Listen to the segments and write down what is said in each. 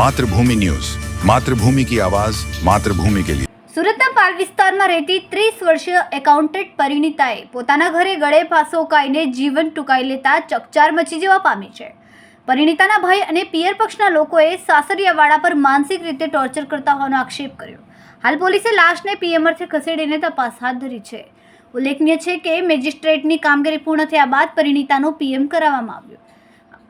Mathrubhumi news. Mathrubhumi કી આવાજ, માતૃભૂમિ કે લીએ સુરતના પાલ વિસ્તારમાં રહેતી ત્રીસ વર્ષીય એકાઉન્ટન્ટ પરિણીતાએ પોતાના ઘરે ગળે પાસો કાઈને જીવન ટૂંકાઈ લેતા ચકચાર મચી જવા પામી છે. પરિણીતાના ભાઈ અને પિયર પક્ષના લોકોએ સાસરિયાવાડા પર માનસિક રીતે ટોર્ચર કરતા હોવાનો આક્ષેપ કર્યો. હાલ પોલીસે લાશને પીએમ અર્થે ખસેડીને તપાસ હાથ ધરી છે. ઉલ્લેખનીય છે કે મેજિસ્ટ્રેટની કામગીરી પૂર્ણ થયા બાદ પરિણીતાનો પીએમ કરાવવામાં આવ્યો.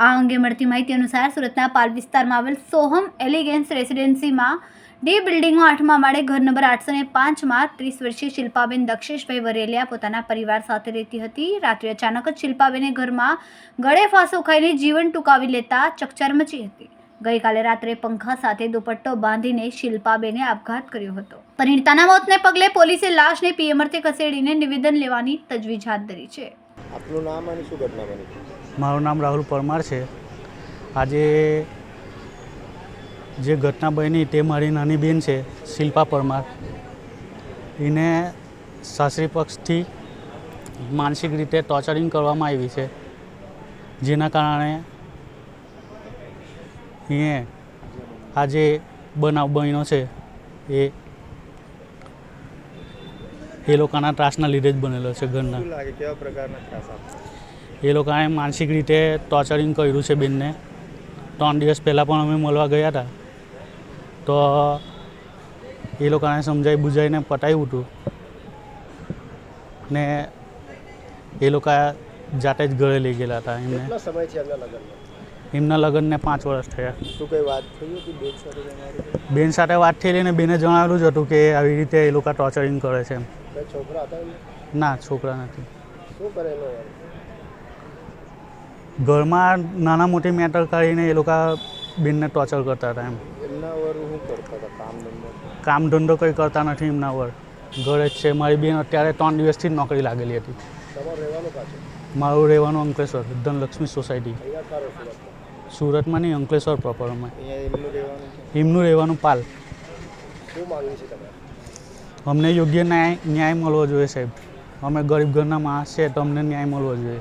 આ અંગે મળતી માહિતી અનુસાર સુરતના પાલ વિસ્તારમાં આવેલ સોહમ એલિગેન્સ રેસિડેન્સીમાં ડી બિલ્ડિંગમાં આઠમા માળે ઘર નંબર આઠસો ને પાંચમાં ત્રીસ વર્ષીય શિલ્પાબેન દક્ષેશભાઈ વરેલિયા પોતાના પરિવાર સાથે રહેતી હતી. રાત્રે અચાનક જ શિલ્પાબેને ઘરમાં ગળે ફાંસો ખાઈને જીવન ટૂંકાવી લેતા ચકચાર મચી હતી. ગઈકાલે રાત્રે પંખા સાથે દુપટ્ટો બાંધીને શિલ્પાબેને આપઘાત કર્યો હતો. પરિણીતાના મોતને પગલે પોલીસે લાશને પીએમઆરથી ખસેડીને નિવેદન લેવાની તજવીજ હાથ ધરી છે. આપનું નામ અને શું ઘટના બની? મારું નામ રાહુલ પરમાર છે. આજે જે ઘટના બની તે મારી નાની બેન છે, શિલ્પા પરમાર. એને સાસરી પક્ષથી માનસિક રીતે ટોર્ચરિંગ કરવામાં આવી છે, જેના કારણે એ આ જે બનાવ બન્યો છે, એ એ લોકોના ત્રાસના લીધે જ બનેલો છે ઘરના. કેવા પ્રકારના ત્રાસ એ લોકોએ માનસિક રીતે ટોર્ચરિંગ કર્યું છે બેનને. ત્રણ દિવસ પહેલાં પણ અમે મળવા ગયા હતા. તો એ લોકોને સમજાવી બુજાઈને પટાવ્યું હતું. ને એ લોકો જાતે જ ઘરે લઈ ગયેલા હતા એમને. એમના લગ્નને પાંચ વર્ષ થયા. શું કઈ વાત થઈ બેન સાથે વાત થયેલી ને બેને જણાવેલું જ હતું કે આવી રીતે એ લોકો ટોર્ચરિંગ કરે છે? ના છોકરા નથી. શું ઘરમાં નાના મોટી મેટર કરીને એ લોકો બેનને ટોર્ચર કરતા હતા એમ. કામ ધંધો? કંઈ કરતા નથી એમના વર. ઘરે જ છે. મારી બેન અત્યારે ત્રણ દિવસથી જ નોકરી લાગેલી હતી. મારું રહેવાનું અંકલેશ્વર ધનલક્ષ્મી સોસાયટી. સુરતમાં? નહીં અંકલેશ્વર પ્રોપરમાં અમે. એમનું રહેવાનું પાલ. અમને યોગ્ય ન્યાય ન્યાય મળવો જોઈએ સાહેબ. અમે ગરીબ ઘરના માણસ છે તો અમને ન્યાય મળવો જોઈએ.